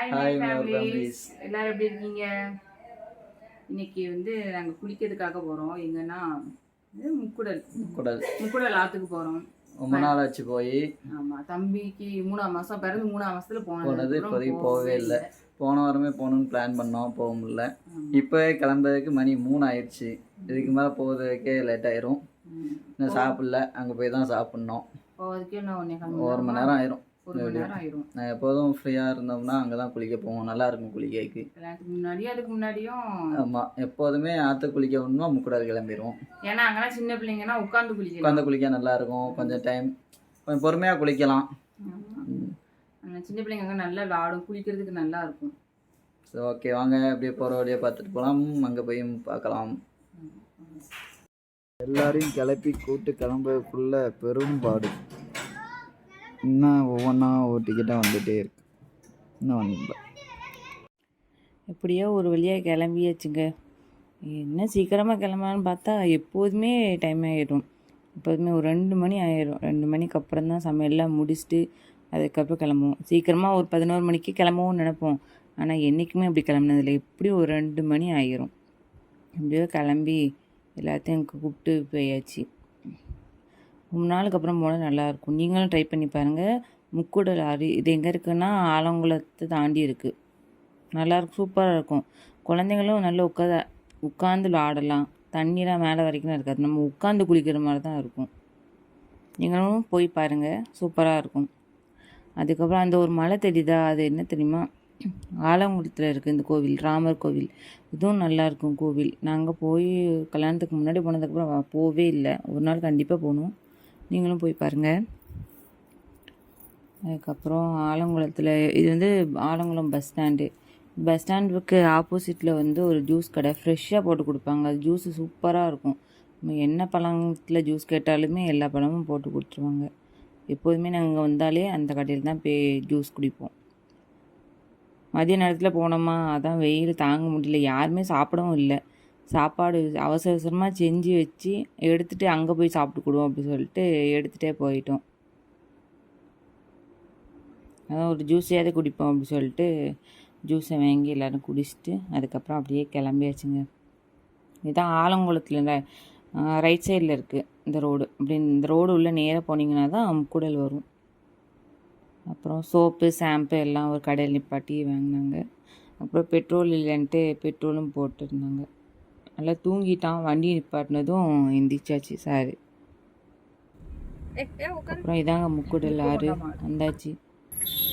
Hi my families. எல்லாரும் எப்படி இருக்கீங்க? இன்னைக்கு வந்து நாங்கள் குளிக்கிறதுக்காக போகிறோம் எங்கன்னா முக்குடல். குடல் முக்குடல் ஆற்றுக்கு போகிறோம் ரொம்ப நாள் ஆச்சு போய். ஆமாம் தம்பிக்கு மூணாம் மாதம் பிறந்து மூணாம் மாதத்துல போனது. இப்போதைக்கு போகவே இல்லை. போன வாரமே போகணும்னு பிளான் பண்ணோம் போக முடியல. ஆமா. இப்போவே கிளம்புறதுக்கு மணி மூணு ஆயிடுச்சு இதுக்கு மேலே போகிறதுக்கே லேட் ஆயிரும். இன்னும் சாப்பிடல. அங்கே போய் தான் சாப்பிட்ணும். போகிறதுக்கே இன்னும் ஒரு மணி நேரம் ஆயிரும். ஒரு மணி நேரம் ஆயிரும். நான் எப்போதும் ஃப்ரீயாக இருந்தோம்னா அங்கே தான் குளிக்க போவோம். நல்லா இருக்கும் குளிக்கைக்கு. கல்யாணத்துக்கு முன்னாடியும் அதுக்கு முன்னாடியும். ஆமாம் எப்போதுமே ஆற்று குளிக்க வேணும்னா முக்கூடாது கிளம்பிடுவோம் ஏன்னா அங்கெல்லாம் சின்ன பிள்ளைங்கன்னா உட்காந்து குளிக்கலாம். உட்காந்து குளிக்க நல்லா இருக்கும். கொஞ்சம் டைம் கொஞ்சம் பொறுமையாக குளிக்கலாம். ஆமா. அங்க சின்ன பிள்ளைங்க அங்கே நல்லா விளாடும். குளிக்கிறதுக்கு நல்லா இருக்கும். சரி ஓகே வாங்க. அப்படியே போகிற வழியே பார்த்துட்டு போகலாம் அங்கே போய் பார்க்கலாம். எல்லாரையும் கிளப்பி கூட்டு கிளம்புறதுக்குள்ள பெரும்பாடு இன்னும் ஒவ்வொன்றா ஓட்டிக்கிட்டால் வந்துகிட்டே இருக்கு. இன்னும் வந்து எப்படியோ ஒரு வழியாக கிளம்பியாச்சுங்க. என்ன சீக்கிரமாக கிளம்பலான்னு பார்த்தா எப்போதுமே டைம் ஆகிடும் எப்போதுமே ஒரு ரெண்டு மணி ஆயிடும் ரெண்டு மணிக்கு அப்புறம் தான் சமையல்லாம் முடிச்சுட்டு அதுக்கப்புறம் கிளம்புவோம். சீக்கிரமாக ஒரு பதினோரு மணிக்கு கிளம்பவும் நினைப்போம். ஆனால் என்றைக்குமே அப்படி கிளம்புனதில்லை. எப்படி ஒரு ரெண்டு மணி ஆயிரும். அப்படியோ கிளம்பி எல்லாத்தையும் கூப்பிட்டு போயாச்சு. ரொம்ப நாளுக்கு அப்புறம் போனால் நல்லாயிருக்கும். நீங்களும் ட்ரை பண்ணி பாருங்கள் முக்கூடல் ஆறு இது எங்கே இருக்குன்னா ஆலங்குளத்தை தாண்டி இருக்குது நல்லாயிருக்கும் சூப்பராக இருக்கும் குழந்தைங்களும் நல்லா உட்காந்து உட்காந்து விளாடலாம். தண்ணிலாம் மேலே வரைக்கும் இருக்காது. நம்ம உட்காந்து குளிக்கிற மாதிரி தான் இருக்கும். நீங்களும் போய் பாருங்கள் சூப்பராக இருக்கும் அதுக்கப்புறம் அந்த ஒரு மலை தெரியுதா? அது என்ன தெரியுமா? ஆலங்குளத்தில் இருக்குது இந்த கோவில் ராமர் கோவில். இதுவும் நல்லா இருக்கும் கோவில். நாங்கள் போய் கல்யாணத்துக்கு முன்னாடி போனதுக்கப்புறம் போவே இல்லை. ஒரு நாள் கண்டிப்பாக போகணும். நீங்களும் போய் பாருங்கள் அதுக்கப்புறம் ஆலங்குளத்தில் இது வந்து ஆலங்குளம் பஸ் ஸ்டாண்டு பஸ் ஸ்டாண்டுக்கு ஆப்போசிட்டில் வந்து ஒரு ஜூஸ் கடை. ஃப்ரெஷ்ஷாக போட்டு கொடுப்பாங்க. அது ஜூஸ் சூப்பராக இருக்கும். நம்ம என்ன பழத்தில் ஜூஸ் கேட்டாலுமே எல்லா பழமும் போட்டு கொடுத்துருவாங்க. எப்போதுமே நாங்கள் வந்தாலே அந்த கடையில் தான் போய் ஜூஸ் குடிப்போம். மதிய நேரத்தில் போனோமா? அதான் வெயில் தாங்க முடியல. யாருமே சாப்பிடவும் இல்லை. சாப்பாடு அவசர அவசரமாக செஞ்சு வச்சு எடுத்துகிட்டு அங்கே போய் சாப்பிட்டுக்கிடுவோம் அப்படின்னு சொல்லிட்டு எடுத்துகிட்டே போயிட்டோம். அதான் ஒரு ஜூஸையாவது குடிப்போம் அப்படி சொல்லிட்டு ஜூஸை வாங்கி எல்லோரும் குடிச்சிட்டு அதுக்கப்புறம் அப்படியே கிளம்பியாச்சுங்க. இதுதான் ஆலங்குளத்தில் ரைட் சைடில் இருக்குது இந்த ரோடு அப்படி இந்த ரோடு உள்ளே நேராக போனீங்கன்னா தான் முக்குடல் வரும். அப்புறம் சோப்பு ஷாம்பு எல்லாம் ஒரு கடையில் நிப்பாட்டி வாங்கினாங்க. அப்புறம் பெட்ரோல் இல்லைன்ட்டு பெட்ரோலும் போட்டுருந்தாங்க. நல்லா தூங்கிட்டான். வண்டி நிப்பாட்டினதும் எந்திரிச்சாச்சு சாரு அப்புறம் இதாங்க முக்குடல் ஆறு. வந்தாச்சு.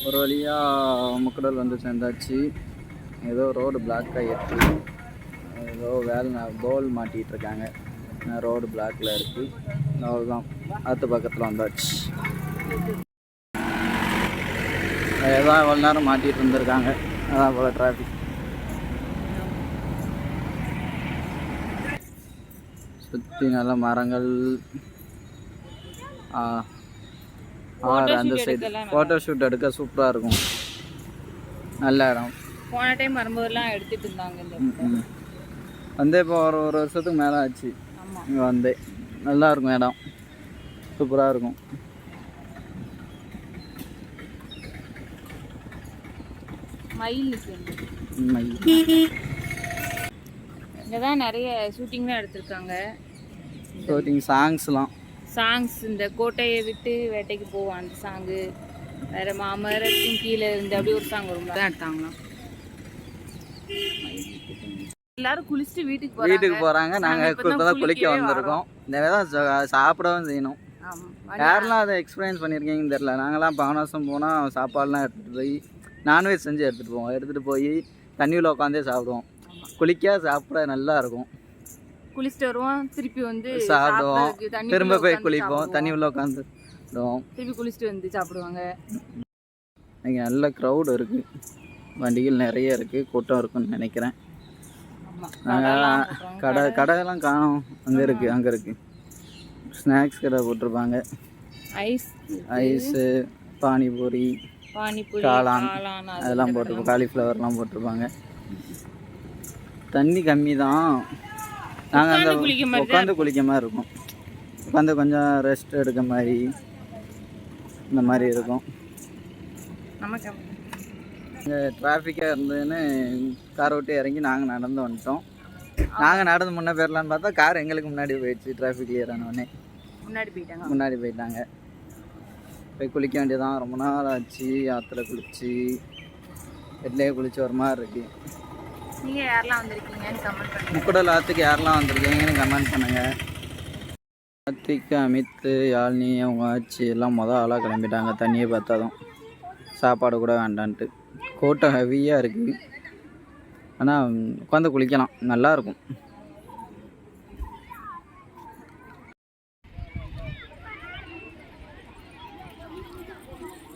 ஒரு வழியாக முக்குடல் வந்து சேர்ந்தாச்சு ஏதோ ரோடு பிளாக் ஆகிடுச்சு ஏதோ வேலை போல் மாட்டிகிட்டு இருக்காங்க. ரோடு பிளாக்ல இருக்குது அவ்வளோதான் ஆற்று பக்கத்தில் வந்தாச்சு. ஏதோ இவ்வளோ நேரம் மாட்டிகிட்டு இருந்திருக்காங்க. அதான் போல் டிராஃபிக் சுற்றி நல்ல மரங்கள் ஆறு அந்த சைடு ஃபோட்டோ ஷூட் எடுக்க சூப்பராக இருக்கும். நல்ல இடம். போன டைம் வரும்போதெல்லாம் எடுத்துட்டு இருந்தாங்க இந்த. வந்து இப்போ ஒரு ஒரு வருஷத்துக்கு மேலே ஆச்சு. இங்கே வந்து. நல்லா இருக்கும் இடம். சூப்பராக இருக்கும். மயில் உண்மை. இங்கே தான் நிறைய ஷூட்டிங்லாம் எடுத்திருக்காங்க. ஷூட்டிங் சாங்ஸ்லாம் சாங்ஸ் இந்த கோட்டையை விட்டு வேட்டைக்கு போவான் அந்த சாங்கு வேற மாமரத்தின் கீழே இருந்து அப்படி ஒரு சாங் வரும் தான் எடுத்தாங்களாம். எல்லாரும் குளிச்சுட்டு வீட்டுக்கு போறாங்க. வீட்டுக்கு போகிறாங்க நாங்கள் இப்பதான் தான் குளிக்க வந்திருக்கோம். இந்த தான் சாப்பிடவும் செய்யணும். யாரெல்லாம் அதை எக்ஸ்பீரியன்ஸ் பண்ணியிருக்கீங்கன்னு தெரில நாங்களாம் பாவனாசம் போனால் சாப்பாடுலாம் எடுத்துகிட்டு போய் நான்வெஜ் செஞ்சு எடுத்துகிட்டு போவோம். எடுத்துகிட்டு போய் தண்ணியில் உட்காந்தே சாப்பிடுவோம். குளிக்க சாப்பிட நல்லா இருக்கும் குளிச்சுட்டு வருவோம். திருப்பி வந்து சாப்பிடுவோம். திரும்ப போய் உட்காந்து குளிப்போம். தண்ணி உள்ள உட்காந்துடுவோம் திருப்பி குளிச்சுட்டு வந்து சாப்பிடுவாங்க. இங்கே நல்ல க்ரௌடு இருக்குது வண்டிகள் நிறைய இருக்குது கூட்டம் இருக்குன்னு நினைக்கிறேன். நாங்கள். கடை கடையெல்லாம் காணோம். அங்கே இருக்குது அங்கே இருக்குது ஸ்நாக்ஸ் கடை போட்டிருப்பாங்க. ஐஸ் ஐஸு பானிபூரி பானிபூரி காளான் காளான் அது அதெல்லாம் போட்டிருப்போம். காலிஃப்ளவர்லாம் போட்டிருப்பாங்க. தண்ணி கம்மி தான் நாங்கள் அந்த உட்காந்து குளிக்க மாதிரி இருக்கும். உட்காந்து கொஞ்சம் ரெஸ்ட் எடுக்க மாதிரி இந்த மாதிரி இருக்கும். நமக்கு இங்கே டிராஃபிக்காக இருந்ததுன்னு காரை விட்டு இறங்கி நாங்கள் நடந்து வந்துட்டோம். நாங்கள் நடந்து முன்னே போயிடலான்னு பார்த்தா கார் எங்களுக்கு முன்னாடி போயிடுச்சு டிராஃபிக் கிளியர் ஆனோடனே முன்னாடி போயிட்டாங்க. முன்னாடி போயிட்டாங்க. போய் குளிக்க வேண்டியதான் ரொம்ப நாள் ஆச்சு. ஆற்றுல குளிச்சு வீட்டிலேயே குளிச்சு ஒரு மாதிரி இருக்கு. நீங்க யாரெல்லாம் வந்திருக்கீங்கன்னு கமெண்ட் பண்ணுங்க. முக்குடல் ஆற்றுக்கு யாரெல்லாம் வந்திருக்கீங்கன்னு கமெண்ட் பண்ணுங்கள் கார்த்திக் அமித் யாழ்னி அவங்க ஆச்சு எல்லாம் மொதல் ஆளாக கிளம்பிட்டாங்க. தண்ணியை பார்த்தாதான் சாப்பாடு கூட வேண்டான்ட்டு. கூட்டம் ஹெவியாக இருக்குது ஆனால் உட்காந்து குளிக்கலாம். நல்லா இருக்கும்.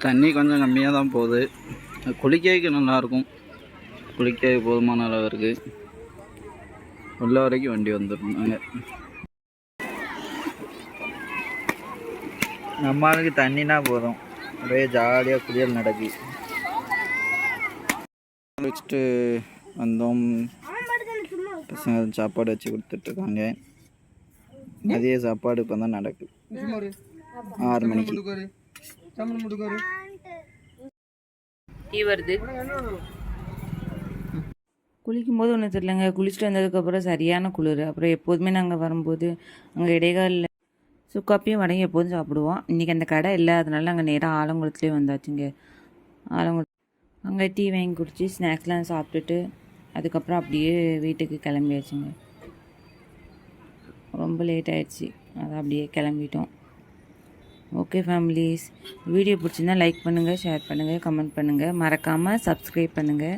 தண்ணி கொஞ்சம் கம்மியாக தான் போகுது குளிக்கிறதுக்கு நல்லாயிருக்கும் குளிக்க போதுமான அளவு இருக்குது உள்ள வரைக்கும் வண்டி வந்துருந்தாங்க நம்மளுக்கு தண்ணினா போதும். ஒரே ஜாலியாக குளியல் நடக்கு. வச்சுட்டு வந்தோம். பசங்க சாப்பாடு வச்சு கொடுத்துட்ருக்காங்க மதிய சாப்பாடு இப்போ தான் நடக்கு. ஆறு மணிக்கு. டீ வருது. குளிக்கும் போது ஒன்றும் தெரிலங்க குளிச்சுட்டு வந்ததுக்கப்புறம் சரியான குளிர். அப்புறம் எப்போதுமே நாங்கள் வரும்போது அங்கே இடைக்காலில் சுக்காப்பியும் வடையும் எப்போதும் சாப்பிடுவோம். இன்றைக்கி அந்த கடை இல்லை. அதனால நாங்கள் நேராக ஆலங்குளத்துலேயே வந்தாச்சுங்க. ஆலங்குளம் அங்கே டீ வாங்கி குடித்து ஸ்நாக்ஸ்லாம் சாப்பிட்டுட்டு அதுக்கப்புறம் அப்படியே வீட்டுக்கு கிளம்பியாச்சுங்க. ரொம்ப லேட் ஆயிடுச்சு. அதை அப்படியே கிளம்பிட்டோம். ஓகே ஃபேமிலிஸ் வீடியோ பிடிச்சிருந்தா லைக் பண்ணுங்கள் ஷேர் பண்ணுங்கள் கமெண்ட் பண்ணுங்கள் மறக்காமல் சப்ஸ்கிரைப் பண்ணுங்கள்